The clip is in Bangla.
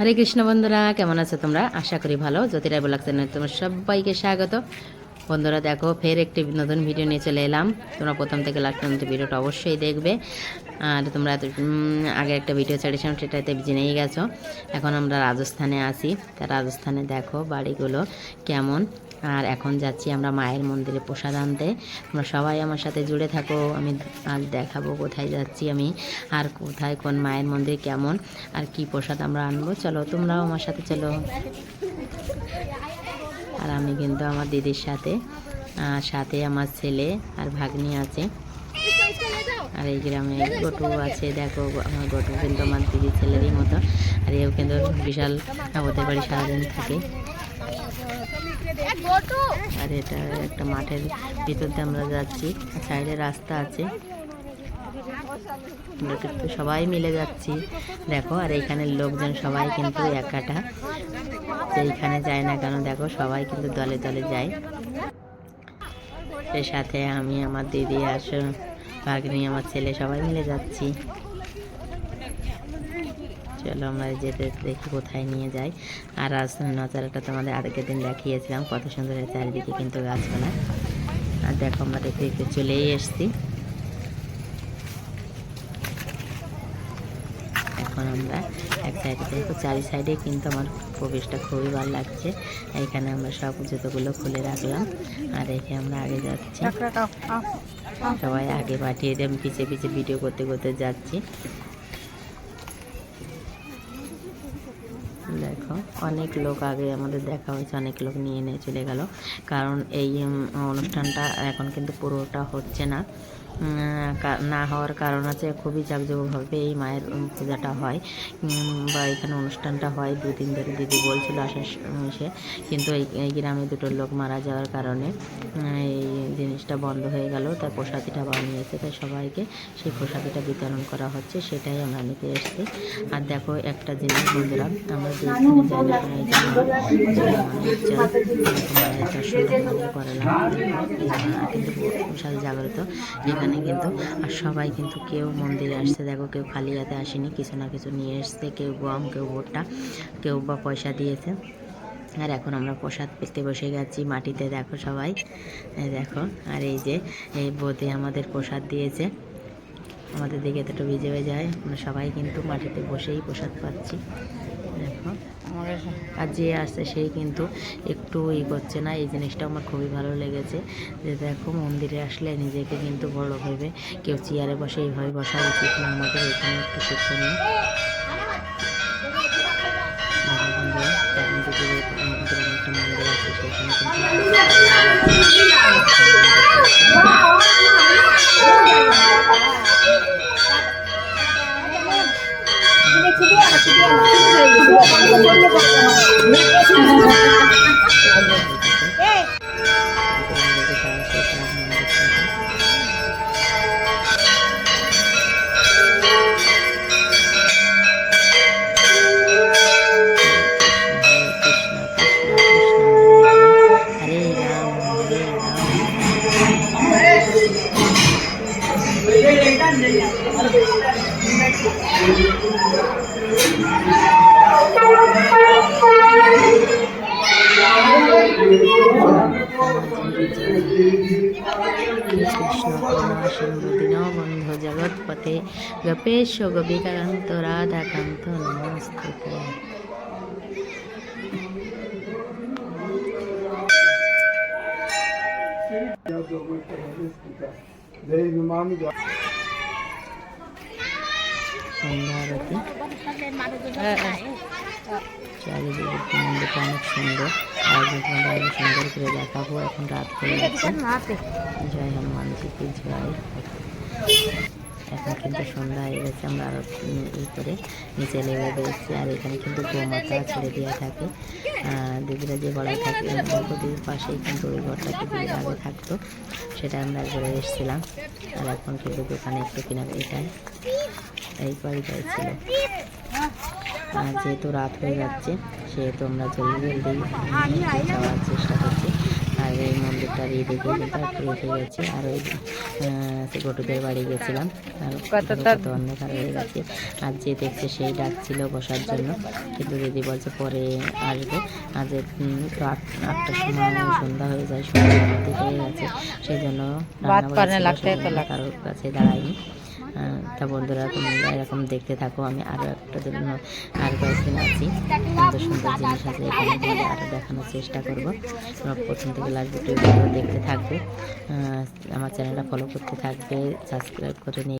হরে কৃষ্ণ বন্ধুরা, কেমন আছো তোমরা? আশা করি ভালো। জ্যোতিরায় ব্লগ চ্যানেল তোমার সবাইকে স্বাগত। বন্ধুরা, দেখো, ফের একটি নতুন ভিডিও নিয়ে চলে এলাম। তোমরা প্রথম থেকে লাস্ট পর্যন্ত ভিডিওটা অবশ্যই দেখবে। আর তোমরা আগে একটা ভিডিও ছেড়েছিলাম সেটাতে জেনেই গেছো। এখন আমরা রাজস্থানে আসি তা রাজস্থানে দেখো বাড়িগুলো কেমন। আর এখন যাচ্ছি আমরা মায়ের মন্দিরে প্রসাদ আনতে। তোমরা সবাই আমার সাথে জুড়ে থাকো, আমি আজ দেখাবো কোথায় যাচ্ছি আমি, আর কোথায় কোন মায়ের মন্দির কেমন, আর কি প্রসাদ আমরা আনব। চলো, তোমরাও আমার সাথে চলো। আর আমি কিন্তু আমার দিদির সাথে সাথে আমার ছেলে আর ভাগ্নি আছে। আর এই গ্রামে গটু আছে, দেখো আমার গটু কিন্তু আমার দিদির ছেলেরই মতো। আর এও কিন্তু বিশাল ওদের বাড়ি সারাদিন থাকে। আর এটা একটা মাঠের ভিতর দিয়ে আমরা যাচ্ছি। সাইডে রাস্তা আছে। সবাই মিলে যাচ্ছি। দেখো, আর এইখানের লোকজন সবাই কিন্তু একাটা। যেইখানে যায় না কেন, দেখো, সবাই কিন্তু দলে দলে যায়। এর সাথে আমি, আমার দিদি আর ভাগ্নি, আমার ছেলে সবাই মিলে যাচ্ছি। চলো আমরা যেতে দেখি কোথায় নিয়ে যাই। আর রাজধানী নজারাটা তোমাদের আগের দিন দেখিয়েছিলাম কত সুন্দর চারিদিকে কিন্তু গাছপালা। আর দেখো আমরা দেখতে দেখতে চলেই এসছি। এখন আমরা এক সাইডে দেখো চারি সাইডে কিন্তু আমার প্রবেশটা খুবই ভালো লাগছে। এখানে আমরা সব জুতোগুলো খুলে রাখলাম। আর রেখে আমরা আগে যাচ্ছি। সবাই আগে পাঠিয়ে দিয়ে আমি পিছিয়ে পিছিয়ে ভিডিও করতে করতে যাচ্ছি। দেখো, অনেক লোক আগে আমাদের দেখা হয়েছে, অনেক লোক নিয়ে নিয়ে চলে গেল। কারণ এই অনুষ্ঠানটা এখন কিন্তু পুরোটা হচ্ছে না। না হওয়ার কারণ আছে, খুবই জাঁকজমকভাবে এই মায়ের পূজাটা হয়। বা এখানে অনুষ্ঠানটা হয়, দুদিন ধরে দিদি বলছিল আসার সময় সে কিন্তু এই গ্রামে দুটো লোক মারা যাওয়ার কারণে এই জিনিসটা বন্ধ হয়ে গেল তাই প্রসাদিটা বানিয়েছে। তাই সবাইকে সেই প্রসাদিটা বিতরণ করা হচ্ছে, সেটাই আমরা নিতে এসেছি। আর দেখো একটা জিনিস বন্ধুরা, আমরা কিন্তু জাগ্রত এখানে কিন্তু আর সবাই কিন্তু কেউ মন্দিরে আসছে দেখো কেউ খালি হাতে আসেনি কিছু না কিছু নিয়ে এসছে কেউ গম কেউ ভুট্টা কেউ বা পয়সা দিয়েছে আর এখন আমরা প্রসাদ পেতে বসে গেছি মাটিতে দেখো সবাই দেখো আর এই যে, এই বোধে আমাদের প্রসাদ দিয়েছে। আমাদের দিকে তো একটু ভিজে হয়ে যায়। আমরা সবাই কিন্তু মাটিতে বসেই প্রসাদ পাচ্ছি। দেখো আর যে আসছে সেই কিন্তু একটু ই করছে না। এই জিনিসটা আমার খুবই ভালো লেগেছে যে দেখো মন্দিরে আসলে নিজেকে কিন্তু বড় ভেবে কেউ চেয়ারে বসে এইভাবে বসা উচিত না। আমাদের এখানে একটু শিক্ষণীয়। হরে সিন্ধু দীনবন্ধু গপেশ গোপিকান্ত রাধাকান্ত নমস্তে সন্ধ্যা চারিদিকে মন্দিরটা অনেক সুন্দর আর সুন্দর করে দেখাবো এখন রাত হয়ে গেছে জয় হনুমানজি কি জয় এখন কিন্তু সন্ধ্যা হয়ে গেছে আমরা আরও উম, ই করে নিচে লেগে গেছি আর এখানে কিন্তু গোমাতা ছেড়ে দেওয়া থাকে। দিদিরা যে বলা থাকে নদীর পাশেই কিন্তু ওই ঘরটাকে দিদির আগে থাকতো সেটা আমরা একবারে এসেছিলাম। আর এখন কিন্তু দোকানে একটু কিনা এটাই। এই বাড়িটাই ছিল। আর যেহেতু রাত হয়ে যাচ্ছে সেহেতু আমরা জলদি জলদি যাওয়ার চেষ্টা এই মন্দিরটা দিয়ে দেখে কিন্তু রেখে গেছি। আর ওই গটুদের বাড়ি গেছিলাম। আর কত অন্ধকার হয়ে গেছে। আর যে দেখছে সেই ডাকছিল বসার জন্য। কিন্তু দিদি বলছে পরে আসবে। তো আট আটটার সময় সন্ধ্যা হয়ে যায় সন্ধ্যা হয়ে গেছে। সেই জন্য কারোর কাছে দাঁড়াইনি আহ, তা বন্ধুরা তোমরা এরকম দেখতে থাকো। আমি আরও একটা জন্য আর কয়েকদিন আছি। সুন্দর জিনিস আছে আরও দেখানোর চেষ্টা করব। প্রথম থেকে লাস্ট ভিডিও দেখতে থাকবে। আমার চ্যানেলটা ফলো করতে থাকবে সাবস্ক্রাইব করে নিয়ে